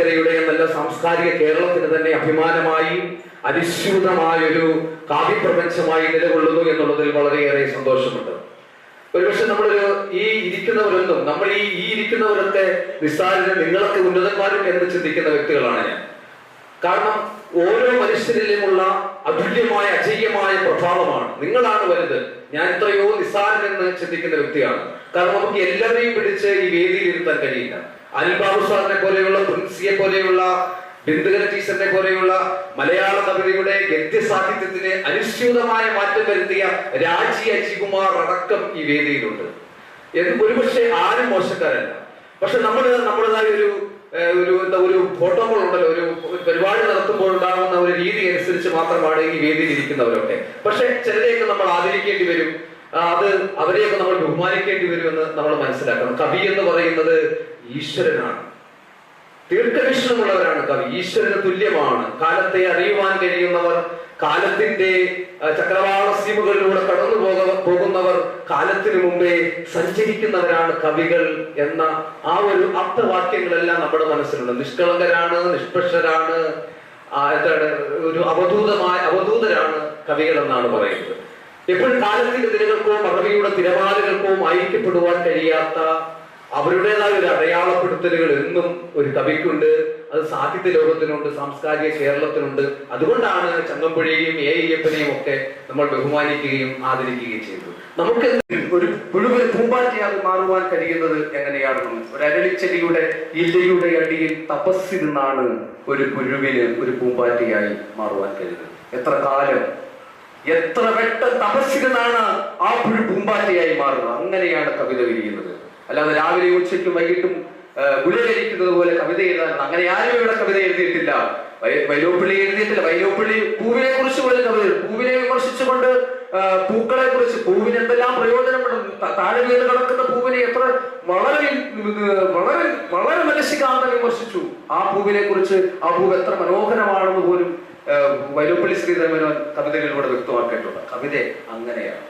നാട്ടുകരയുടെ നല്ല സാംസ്കാരിക കേരളത്തിന് തന്നെ അഭിമാനമായി അനുസ്യൂതമായൊരു കാവ്യപ്രപഞ്ചമായി നിലകൊള്ളുന്നു എന്നുള്ളതിൽ വളരെയേറെ സന്തോഷമുണ്ട്. ഒരുപക്ഷെ നമ്മളൊരു ഈ ഇരിക്കുന്നവരൊന്നും നമ്മൾ ഈ ഈ ഇരിക്കുന്നവരൊക്കെ നിസ്സാരരും നിങ്ങളൊക്കെ ഉന്നതന്മാരും എന്ന് ചിന്തിക്കുന്ന വ്യക്തികളാണ് ഞാൻ. കാരണം ഓരോ മനുഷ്യരിലുമുള്ള അതുല്യമായ അജയ്യമായ പ്രഭാവമാണ്. നിങ്ങളാണ് വലുത്. ഞാൻ എത്രയോ നിസ്സാരനെന്ന് ചിന്തിക്കുന്ന വ്യക്തിയാണ്. കാരണം നമുക്ക് എല്ലാവരെയും പിടിച്ച് വേദിയിൽ കഴിയില്ല. അനിൽ ബാബു സാറിനെ പോലെയുള്ള പ്രിൻസിയെ പോലെയുള്ള ബിന്ദുകര ടീച്ചറിനെ പോലെയുള്ള മലയാള കവിതയുടെ ഗദ്യ സാഹിത്യത്തിന് അനുസ്യൂതമായ മാറ്റം വരുത്തിയ രാജി അജികുമാർ അടക്കം ഈ വേദിയിലുണ്ട്. ഒരുപക്ഷെ ആരും മോശക്കാരല്ല. പക്ഷെ നമ്മൾ നമ്മുടേതായ ഒരു ഒരു എന്താ ഒരു പ്രോട്ടോകോൾ ഉണ്ടല്ലോ ഒരു പരിപാടി നടത്തുമ്പോൾ ഉണ്ടാകുന്ന ഒരു രീതി അനുസരിച്ച് മാത്രമാണ് ഈ വേദിയിൽ ഇരിക്കുന്നവരൊക്കെ. പക്ഷെ ചിലരെയൊക്കെ നമ്മൾ ആദരിക്കേണ്ടി വരും. അത് അവരെയൊക്കെ നമ്മൾ ബഹുമാനിക്കേണ്ടി വരുമെന്ന് നമ്മൾ മനസ്സിലാക്കണം. കവി എന്ന് പറയുന്നത് ഈശ്വരനാണ്. ദീർഘവീക്ഷണമുള്ളവരാണ് കവി. ഈശ്വരന് തുല്യമാണ്. കാലത്തെ അറിയുവാൻ കഴിയുന്നവർ കാലത്തിന്റെ ചക്രവാള സീമുകളിലൂടെ കടന്നു പോക പോകുന്നവർ കാലത്തിനു മുമ്പേ സഞ്ചരിക്കുന്നവരാണ് കവികൾ എന്ന ആ ഒരു അർത്ഥവാക്യങ്ങളെല്ലാം നമ്മുടെ മനസ്സിലുണ്ട്. നിഷ്കളങ്കരാണ് നിഷ്പക്ഷരാണ് എന്താണ് ഒരു അവധൂതമായ അവധൂതരാണ് കവികൾ എന്നാണ് പറയുന്നത്. എപ്പോഴും കാലത്തിന്റെ തിരകൾക്കോ പദവിയുടെ തിരമാലകൾക്കോ ഐക്യപ്പെടുവാൻ കഴിയാത്ത അവരുടേതായ ഒരു അടയാളപ്പെടുത്തലുകൾ എന്നും ഒരു കവിക്കുണ്ട്. അത് സാഹിത്യ ലോകത്തിനുണ്ട് സാംസ്കാരിക കേരളത്തിനുണ്ട്. അതുകൊണ്ടാണ് ചങ്ങമ്പുഴയെയും എ അയ്യപ്പനെയും ഒക്കെ നമ്മൾ ബഹുമാനിക്കുകയും ആദരിക്കുകയും ചെയ്തത്. നമുക്ക് ഒരു പുഴുവിൽ പൂമ്പാറ്റയായി മാറുവാൻ കഴിയുന്നത് എങ്ങനെയാണെന്ന് ഒരു അരളിച്ചെടിയുടെ ഇല്ലയുടെ അടിയിൽ തപസ്സിരുന്നാണ് ഒരു പുഴുവിന് ഒരു പൂമ്പാറ്റയായി മാറുവാൻ കഴിയുന്നത്. എത്ര കാലം എത്ര വെട്ട തപസ്സിരുന്നാണ് ആ പുഴു പൂമ്പാറ്റയായി മാറുന്നത്. അങ്ങനെയാണ് കവിത വിരിയുന്നത്. അല്ലാതെ രാവിലെ ഉച്ചയ്ക്കും വൈകിട്ടും ഗുളികരിക്കുന്നത് പോലെ കവിത എഴുതാൻ അങ്ങനെ ആരും ഇവിടെ കവിത എഴുതിയിട്ടില്ല. വൈലോപ്പിള്ളി എഴുതിയിട്ടില്ല. വൈലോപ്പിള്ളി പൂവിനെ കുറിച്ച് പോലും കവിത. പൂവിനെ വിമർശിച്ചുകൊണ്ട് പൂക്കളെ കുറിച്ച് പൂവിന് എന്തെല്ലാം താഴെ വീട് കിടക്കുന്ന പൂവിനെ എത്ര വളരെ വളരെ വളരെ മനസ്സികാന്തം വിമർശിച്ചു. ആ പൂവിനെ കുറിച്ച് ആ പൂവ് എത്ര മനോഹരമാണെന്ന് പോലും വൈലോപ്പള്ളി ശ്രീധരമേനോൻ കവിതകളിലൂടെ വ്യക്തമാക്കിയിട്ടുണ്ട്. കവിത അങ്ങനെയാണ്.